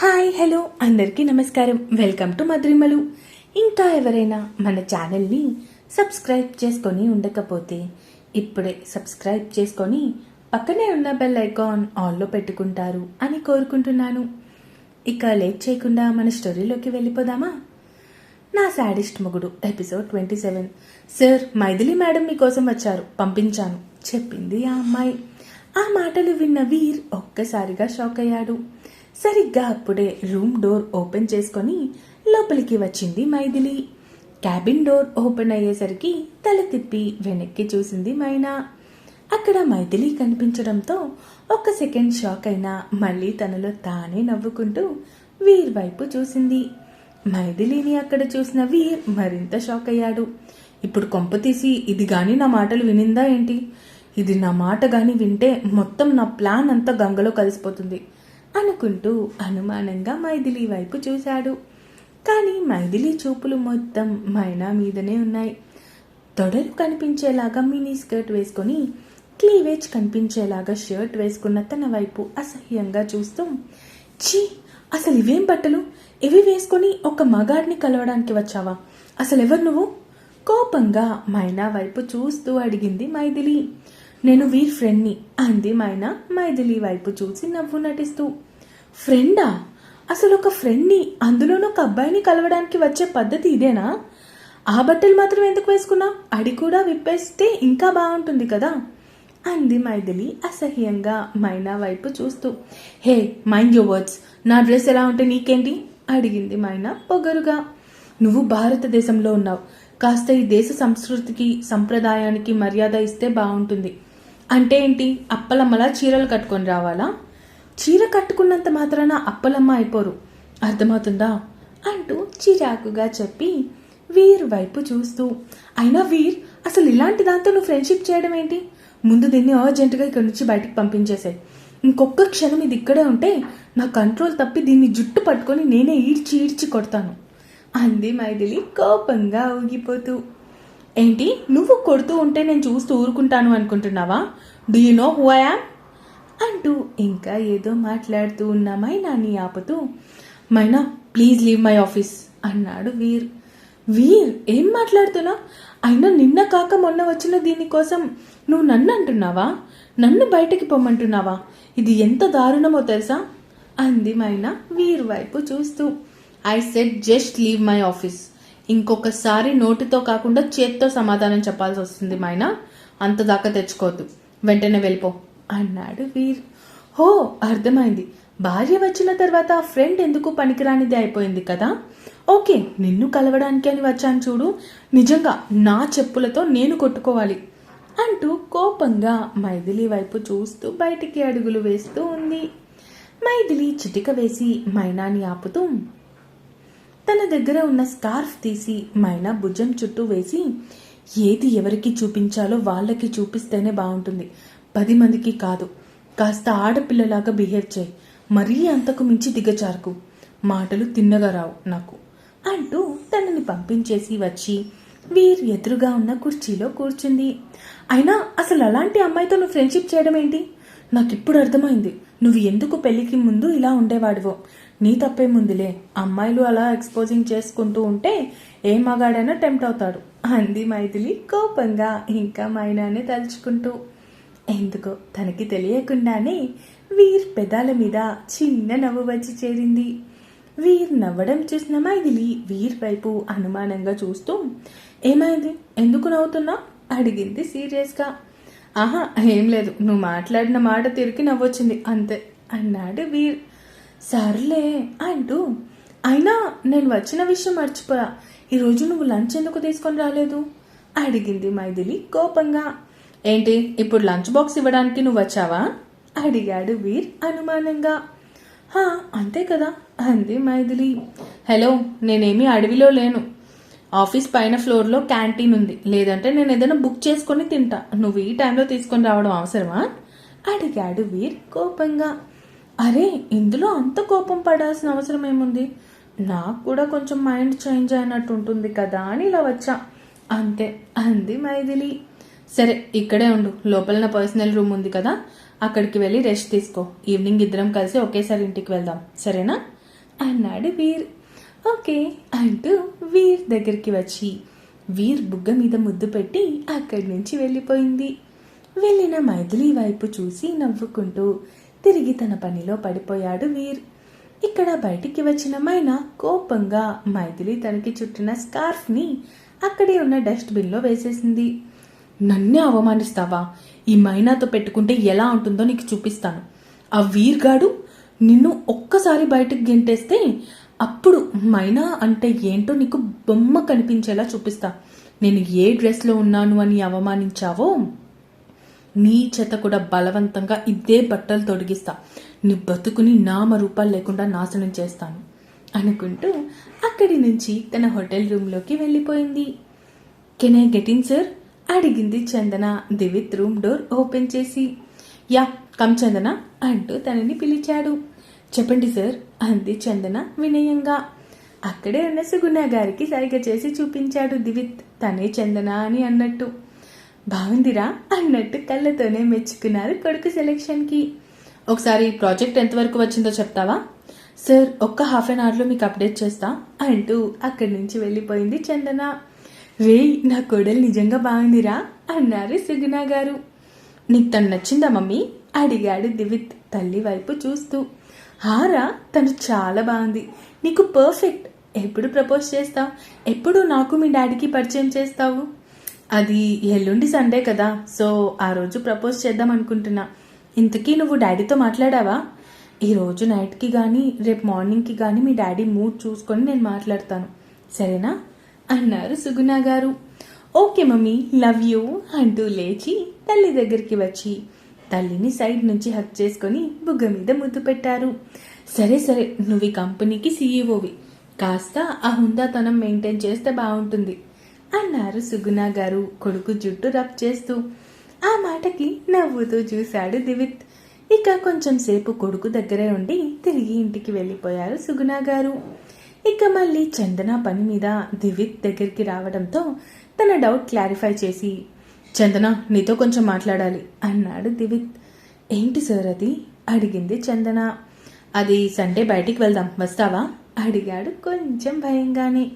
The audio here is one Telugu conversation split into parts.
హాయ్ హలో అందరికీ నమస్కారం. Welcome to Madhurimalu. ఇంకా ఎవరైనా మన ఛానల్ని సబ్స్క్రైబ్ చేసుకొని ఉండకపోతే ఇప్పుడే సబ్స్క్రైబ్ చేసుకొని పక్కనే ఉన్న బెల్ ఐకాన్ ఆన్లో పెట్టుకుంటారు అని కోరుకుంటున్నాను. ఇక లేట్ చేయకుండా మన స్టోరీలోకి వెళ్ళిపోదామా? నా శాడిస్ట్ మొగుడు episode twenty seven. Sir Mythili madam మీకోసం వచ్చారు. పంపించాను. చెప్పింది ఆ అమ్మాయి. ఆ మాటలు విన్న వీర్ ఒక్కసారిగా షాక్ అయ్యాడు. సరిగ్గా అప్పుడే రూమ్ డోర్ ఓపెన్ చేసుకొని లోపలికి వచ్చింది మైథిలి. క్యాబిన్ డోర్ ఓపెన్ అయ్యేసరికి తల తిప్పి వెనక్కి చూసింది మైనా. అక్కడ మైథిలి కనిపించడంతో ఒక్క సెకండ్ షాక్ అయినా మళ్ళీ తనలో తానే నవ్వుకుంటూ వీర్ వైపు చూసింది. మైథిలిని అక్కడ చూసిన వీర్ మరింత షాక్ అయ్యాడు. ఇప్పుడు కొంప తీసి ఇది గాని నా మాటలు వినిందా ఏంటి? ఇది నా మాట గాని వింటే మొత్తం నా ప్లాన్ అంతా గంగలో కలిసిపోతుంది. అనుకుంటూ అనుమానంగా మైథిలి వైపు చూశాడు. కానీ మైథిలి చూపులు మొత్తం మైనా మీదనే ఉన్నాయి. తొడలు కనిపించేలాగా మినీ స్కర్ట్ వేసుకొని క్లీవేజ్ కనిపించేలాగా షర్ట్ వేసుకున్న తన వైపు అసహ్యంగా చూస్తూ ఛీ అసలు ఇవేం బట్టలు? ఇవి వేసుకొని ఒక మగాడిని కలవడానికి వచ్చావా? అసలు ఎవరు నువ్వు? కోపంగా మైనా వైపు చూస్తూ అడిగింది మైథిలి. నేను వీర్ ఫ్రెండ్ని అంది మైనా మైథిలి వైపు చూసి నవ్వు నటిస్తూ. ఫ్రెండా అసలు ఒక ఫ్రెండ్ని అందులోనూ ఒక అబ్బాయిని కలవడానికి వచ్చే పద్ధతి ఇదేనా? ఆ బట్టలు మాత్రం ఎందుకు వేసుకున్నా? అడి కూడా విప్పేస్తే ఇంకా బాగుంటుంది కదా? అంది మైథిలి అసహ్యంగా మైనా వైపు చూస్తూ. హే మైండ్ యువర్ వర్డ్స్ నా డ్రెస్ ఎలా ఉంటే నీకేంటి? అడిగింది మైనా పొగరుగా. నువ్వు భారతదేశంలో ఉన్నావు. కాస్త ఈ దేశ సంస్కృతికి సంప్రదాయానికి మర్యాద ఇస్తే బాగుంటుంది. అంటే ఏంటి? అప్పలమ్మలా చీరలు కట్టుకొని రావాలా? చీర కట్టుకున్నంత మాత్రాన అప్పలమ్మ అయిపోరు. అర్థమవుతుందా? అంటూ చిరాకుగా చెప్పి వీర్ వైపు చూస్తూ అయినా వీర్ అసలు ఇలాంటి దాంతో నువ్వు ఫ్రెండ్షిప్ చేయడం ఏంటి? ముందు దీన్ని అర్జెంటుగా ఇక్కడి నుంచి బయటకు పంపించేసాయి. ఇంకొక క్షణం ఇది ఇక్కడే ఉంటే నా కంట్రోల్ తప్పి దీన్ని జుట్టు పట్టుకొని నేనే ఈడ్చి ఈడ్చి కొడతాను. అంది మైథిలి కోపంగా ఊగిపోతూ. ఏంటి? నువ్వు కొడుతూ ఉంటే నేను చూస్తూ ఊరుకుంటాను అనుకుంటున్నావా? Do you know who I am అంటూ ఇంకా ఏదో మాట్లాడుతూ ఉన్న మైనాని ఆపుతూ Maina please leave my office అన్నాడు వీర్. వీర్ ఏం మాట్లాడుతున్నా? అయినా నిన్న కాక మొన్న వచ్చిన దీనికోసం నువ్వు నన్ను అంటున్నావా? నన్ను బయటకి పొమ్మంటున్నావా? ఇది ఎంత దారుణమో తెలుసా? అంది మైనా వీర్ వైపు చూస్తూ. I said just leave my office ఇంకొకసారి నోటితో కాకుండా చేత్తో సమాధానం చెప్పాల్సి వస్తుంది మైనా. అంత దాకా తెచ్చుకోవద్దు. వెంటనే వెళ్ళిపో. అన్నాడు వీర్. హో అర్థమైంది. భార్య వచ్చిన తర్వాత ఫ్రెండ్ ఎందుకు పనికిరానిది అయిపోయింది కదా? ఓకే నిన్ను కలవడానికి అని వచ్చాను చూడు. నిజంగా నా చెప్పులతో నేను కొట్టుకోవాలి అంటూ కోపంగా మైథిలి వైపు చూస్తూ బయటికి అడుగులు వేస్తూ ఉంది. మైథిలి చిటిక వేసి మైనాని ఆపుతూ తన దగ్గర ఉన్న స్కార్ఫ్ తీసి మైనా భుజం చుట్టూ వేసి ఏది ఎవరికి చూపించాలో వాళ్ళకి చూపిస్తేనే బాగుంటుంది. పది మందికి కాదు. కాస్త ఆడపిల్లలాగా బిహేవ్ చేయి. మరీ అంతకు మించి దిగచారుకు మాటలు తిన్నగా రావు నాకు. అంటూ తనని పంపించేసి వచ్చి వీర్ ఎదురుగా ఉన్న కుర్చీలో కూర్చుంది. అయినా అసలు అలాంటి అమ్మాయితో నువ్వు ఫ్రెండ్షిప్ చేయడం ఏంటి నాకు ఇప్పుడు అర్థమైంది. నువ్వు ఎందుకు పెళ్ళికి ముందు ఇలా ఉండేవాడివో? నీ తప్పేముందిలే అమ్మాయిలు అలా ఎక్స్పోజింగ్ చేసుకుంటూ ఉంటే ఏ మగాడైనా టెంప్ట్ అవుతాడు. అంది మైథిలి కోపంగా ఇంకా మైనానే తలుచుకుంటూ. ఎందుకో తనకి తెలియకుండానే వీర్ పెదాల మీద చిన్న నవ్వు వచ్చి చేరింది. వీర్ నవ్వడం చూసిన మైథిలి వీర్ వైపు అనుమానంగా చూస్తూ ఏమైంది? ఎందుకు నవ్వుతున్నా అడిగింది సీరియస్గా. ఆహా ఏం లేదు. నువ్వు మాట్లాడిన మాట తిరిగి నవ్వొచ్చింది. అంతే. అన్నాడు వీర్. సర్లే అంటూ. అయినా నేను వచ్చిన విషయం మర్చిపోయా. ఈరోజు నువ్వు లంచ్ ఎందుకు తీసుకొని రాలేదు? అడిగింది మైథిలి కోపంగా. ఏంటి? ఇప్పుడు లంచ్ బాక్స్ ఇవ్వడానికి నువ్వు వచ్చావా? అడిగాడు వీర్ అనుమానంగా. హా అంతే కదా అంది మైథిలి. హలో నేనేమి అడవిలో లేను. ఆఫీస్ పైన ఫ్లోర్లో క్యాంటీన్ ఉంది. లేదంటే నేను ఏదైనా బుక్ చేసుకొని తింటా. నువ్వు ఈ టైంలో తీసుకొని రావడం అవసరమా? అడిగాడు వీర్ కోపంగా. అరే ఇందులో అంత కోపం పడాల్సిన అవసరం ఏముంది? నాకు కూడా కొంచెం మైండ్ చేంజ్ అయినట్టు ఉంటుంది కదా అని ఇలా వచ్చా. అంతే అంది మైథిలి. సరే ఇక్కడే ఉండు. లోపల నా పర్సనల్ రూమ్ ఉంది కదా. అక్కడికి వెళ్ళి రెస్ట్ తీసుకో. ఈవినింగ్ ఇద్దరం కలిసి ఒకేసారి ఇంటికి వెళ్దాం. సరేనా? అన్నాడు వీర్. ఓకే అంటూ వీర్ దగ్గరికి వచ్చి వీర్ బుగ్గ మీద ముద్దు పెట్టి అక్కడి నుంచి వెళ్ళిపోయింది. వెళ్ళిన మైథిలి వైపు చూసి నవ్వుకుంటూ తిరిగి తన పనిలో పడిపోయాడు వీర్. ఇక్కడ బయటికి వచ్చిన మైనా కోపంగా మైథిలి తనకి చుట్టిన స్కార్ఫ్ని అక్కడే ఉన్న డస్ట్బిన్లో వేసేసింది. నన్నే అవమానిస్తావా? ఈ మైనాతో పెట్టుకుంటే ఎలా ఉంటుందో నీకు చూపిస్తాను. ఆ వీర్గాడు నిన్ను ఒక్కసారి బయటకు గెంటేస్తే అప్పుడు మైనా అంటే ఏంటో నీకు బొమ్మ కనిపించేలా చూపిస్తా. నేను ఏ డ్రెస్లో ఉన్నాను అని అవమానించావో నీ చేత కూడా బలవంతంగా ఇదే బట్టలు తొడిగిస్తా. నీ బతుకుని నామ రూపాలు లేకుండా నాశనం చేస్తాను. అనుకుంటూ అక్కడి నుంచి తన హోటల్ రూమ్లోకి వెళ్ళిపోయింది. Can I get in sir? అడిగింది Chandana. Divith room door open చేసి యా కమ్ చందన అంటూ తనని పిలిచాడు. చెప్పండి సార్. అంది చందన వినయంగా. అక్కడే ఉన్న సుగుణ గారికి సరిగా చేసి చూపించాడు దివిత్. తనే చందన అని అన్నట్టు. బాగుందిరా అన్నట్టు కళ్ళతోనే మెచ్చుకున్నారు కొడుకు సెలెక్షన్కి. ఒకసారి ప్రాజెక్ట్ ఎంతవరకు వచ్చిందో చెప్తావా? సార్ ఒక్క హాఫ్ అన్ అవర్లో మీకు అప్డేట్ చేస్తా అంటూ అక్కడి నుంచి వెళ్ళిపోయింది చందన. రే నా కోడలు నిజంగా బాగుందిరా అన్నారు సుగుణ గారు. నీకు తను నచ్చిందా మమ్మీ? అడిగాడు దివిత్. తల్లి వైపు చూస్తూ హారా తను చాలా బాగుంది. నీకు పర్ఫెక్ట్ ఎప్పుడు ప్రపోజ్ చేస్తావు? ఎప్పుడు నాకు మీ డాడీకి పరిచయం చేస్తావు? అది ఎల్లుండి సండే కదా. సో ఆ రోజు ప్రపోజ్ చేద్దాం అనుకుంటున్నా. ఇంతకీ నువ్వు డాడీతో మాట్లాడావా? ఈ రోజు నైట్కి కానీ రేపు మార్నింగ్కి కానీ మీ డాడీ మూడ్ చూసుకొని నేను మాట్లాడతాను. సరేనా? అన్నారు సుగుణ గారు. Okay mummy. Love you. అంటూ లేచి తల్లి దగ్గరికి వచ్చి తల్లిని సైడ్ నుంచి హక్ చేసుకొని బుగ్గ మీద ముద్దు పెట్టారు. సరే సరే నువ్వు ఈ కంపెనీకి సీఈఓవి. కాస్త ఆ హుందాతనం మెయింటైన్ చేస్తే బాగుంటుంది అన్నారు సుగుణ గారు కొడుకు జుట్టు రబ్ చేస్తూ. ఆ మాటకి నవ్వుతూ చూశాడు దివిత్. ఇక కొంచెం సేపు కొడుకు దగ్గరే ఉండి తిరిగి ఇంటికి వెళ్ళిపోయారు సుగుణ గారు. ఇక మళ్ళీ చందన పని మీద దివిత్ దగ్గరికి రావడంతో తన డౌట్ క్లారిఫై చేసి చందన నీతో కొంచెం మాట్లాడాలి అన్నాడు దివిత్. ఏంటి సార్ అది? అడిగింది చందన. అది సండే బయటికి వెళ్దాం వస్తావా? అడిగాడు కొంచెం భయంగానే.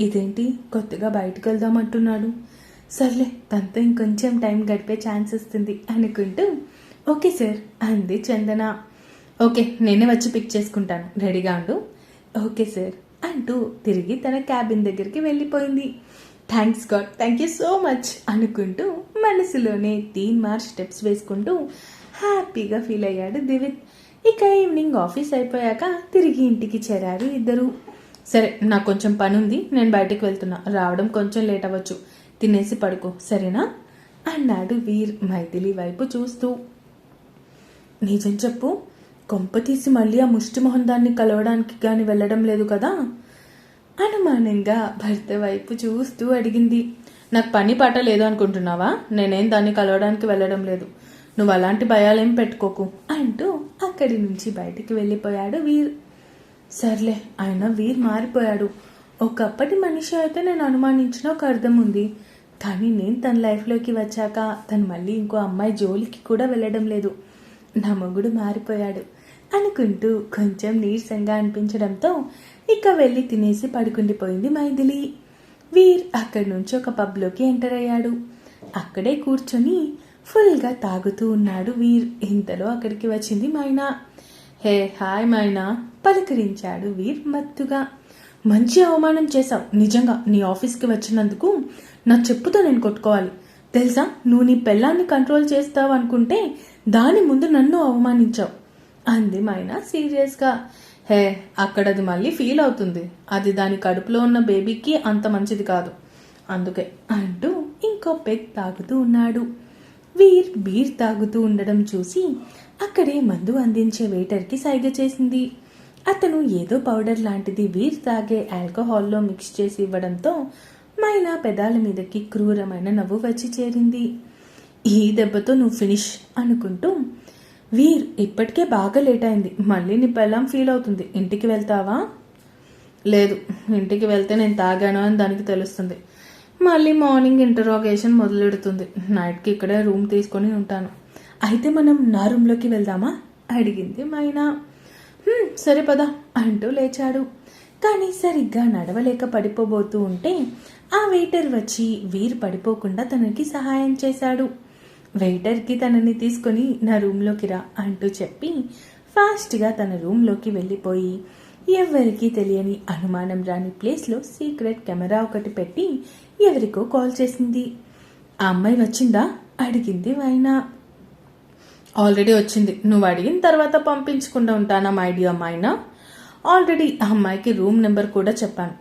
ఇదేంటి? కొత్తగా బయటికి వెళ్దాం అంటున్నాడు. సర్లే తనతో ఇంకొంచెం టైం గడిపే ఛాన్స్ వస్తుంది అనుకుంటూ ఓకే సార్ అంది చందన. ఓకే నేనే వచ్చి పిక్ చేసుకుంటాను రెడీగా ఉండు. ఓకే సార్ అంటూ తిరిగి తన క్యాబిన్ దగ్గరికి వెళ్ళిపోయింది. Thanks God thank you so much అనుకుంటూ మనసులోనే తీన్ మార్చ్ స్టెప్స్ వేసుకుంటూ హ్యాపీగా ఫీల్ అయ్యాడు దివిత్ ఇక ఈవినింగ్ ఆఫీస్ అయిపోయాక తిరిగి ఇంటికి చేరారు ఇద్దరు. సరే నాకు కొంచెం పని ఉంది నేను బయటికి వెళ్తున్నా. రావడం కొంచెం లేట్ అవ్వచ్చు. తినేసి పడుకో సరేనా? అన్నాడు వీర్ మైథిలి వైపు చూస్తూ. నిజం చెప్పు కొంప తీసి మళ్ళీ ఆ ముష్టి మొహం దాన్ని కలవడానికి కానీ వెళ్ళడం లేదు కదా? అనుమానంగా భర్త వైపు చూస్తూ అడిగింది. నాకు పని పాట లేదు అనుకుంటున్నావా? నేనేం దాన్ని కలవడానికి వెళ్ళడం లేదు. నువ్వు అలాంటి భయాలేం పెట్టుకోకు అంటూ అక్కడి నుంచి బయటికి వెళ్ళిపోయాడు వీర్. సర్లే ఆయన వీర్ మారిపోయాడు. ఒకప్పటి మనిషి అయితే నేను అనుమానించిన ఒక అర్థం ఉంది. కానీ నేను తన లైఫ్లోకి వచ్చాక తను మళ్ళీ ఇంకో అమ్మాయి జోలికి కూడా వెళ్ళడం లేదు. నా మొగుడు మారిపోయాడు అనుకుంటూ కొంచెం నీరసంగా అనిపించడంతో ఇక వెళ్ళి తినేసి పడుకుండిపోయింది మైథిలి. వీర్ అక్కడి నుంచి ఒక పబ్లోకి ఎంటర్ అయ్యాడు. అక్కడే కూర్చొని ఫుల్గా తాగుతూ ఉన్నాడు వీర్. ఇంతలో అక్కడికి వచ్చింది మైనా. హే హాయ్ మైనా పలకరించాడు వీర్ మత్తుగా. మంచి అవమానం చేశావు. నిజంగా నీ ఆఫీస్కి వచ్చినందుకు నా చెప్పుతో నేను కొట్టుకోవాలి. తెలుసా? నువ్వు నీ పెళ్ళాన్ని కంట్రోల్ చేస్తావు అనుకుంటే దాని ముందు నన్ను అవమానించావు. అంది మైనా సీరియస్గా. హే అక్కడది మళ్ళీ ఫీల్ అవుతుంది. అది దాని కడుపులో ఉన్న బేబీకి అంత మంచిది కాదు. అందుకే అంటూ ఇంకో పెగ్ తాగుతూ ఉన్నాడు. వీర్ బీర్ తాగుతూ ఉండడం చూసి అక్కడే మందు అందించే వెయిటర్కి సైగ చేసింది. అతను ఏదో పౌడర్ లాంటిది వీర్ తాగే ఆల్కహాల్లో మిక్స్ చేసి ఇవ్వడంతో మైనా పెదాల మీదకి క్రూరమైన నవ్వు వచ్చి చేరింది. ఈ దెబ్బతో నువ్వు ఫినిష్ అనుకుంటూ వీర్ ఇప్పటికే బాగా లేట్ అయింది. మళ్ళీ నీ పెళ్ళం ఫీల్ అవుతుంది. ఇంటికి వెళ్తావా? లేదు. ఇంటికి వెళ్తే నేను తాగాను అని దానికి తెలుస్తుంది. మళ్ళీ మార్నింగ్ ఇంటరోగేషన్ మొదలెడుతుంది. నైట్కి ఇక్కడే రూమ్ తీసుకొని ఉంటాను. అయితే మనం నా రూమ్లోకి వెళ్దామా? అడిగింది మైనా. సరే పద అంటూ లేచాడు. కానీ సరిగ్గా నడవలేక పడిపోబోతూ ఉంటే ఆ వెయిటర్ వచ్చి వీరు పడిపోకుండా తనకి సహాయం చేశాడు. వెయిటర్కి తనని తీసుకొని నా రూమ్లోకి రా అంటూ చెప్పి ఫాస్ట్గా తన రూమ్లోకి వెళ్ళిపోయి ఎవరికీ తెలియని అనుమానం రాని ప్లేస్లో సీక్రెట్ కెమెరా ఒకటి పెట్టి ఎవరికో కాల్ చేసింది. ఆ అమ్మాయి వచ్చిందా? అడిగింది వైనా. ఆల్రెడీ వచ్చింది. నువ్వు అడిగిన తర్వాత పంపించకుండా ఉంటానా మై డియర్ మైనా? ఆల్రెడీ ఆ అమ్మాయికి రూమ్ నెంబర్ కూడా చెప్పాను.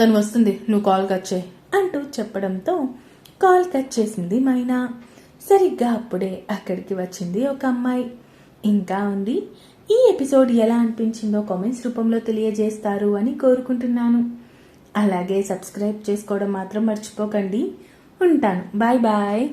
తను వస్తుంది. నువ్వు కాల్ కట్ చేయి. అంటూ చెప్పడంతో కాల్ కట్ చేసింది మైనా. సరిగ్గా అప్పుడే అక్కడికి వచ్చింది ఒక అమ్మాయి. ఇంకా ఉంది. ఈ ఎపిసోడ్ ఎలా అనిపించిందో కామెంట్స్ రూపంలో తెలియజేస్తారు అని కోరుకుంటున్నాను. అలాగే సబ్స్క్రైబ్ చేసుకోవడం మాత్రం మర్చిపోకండి. ఉంటాను. Bye bye.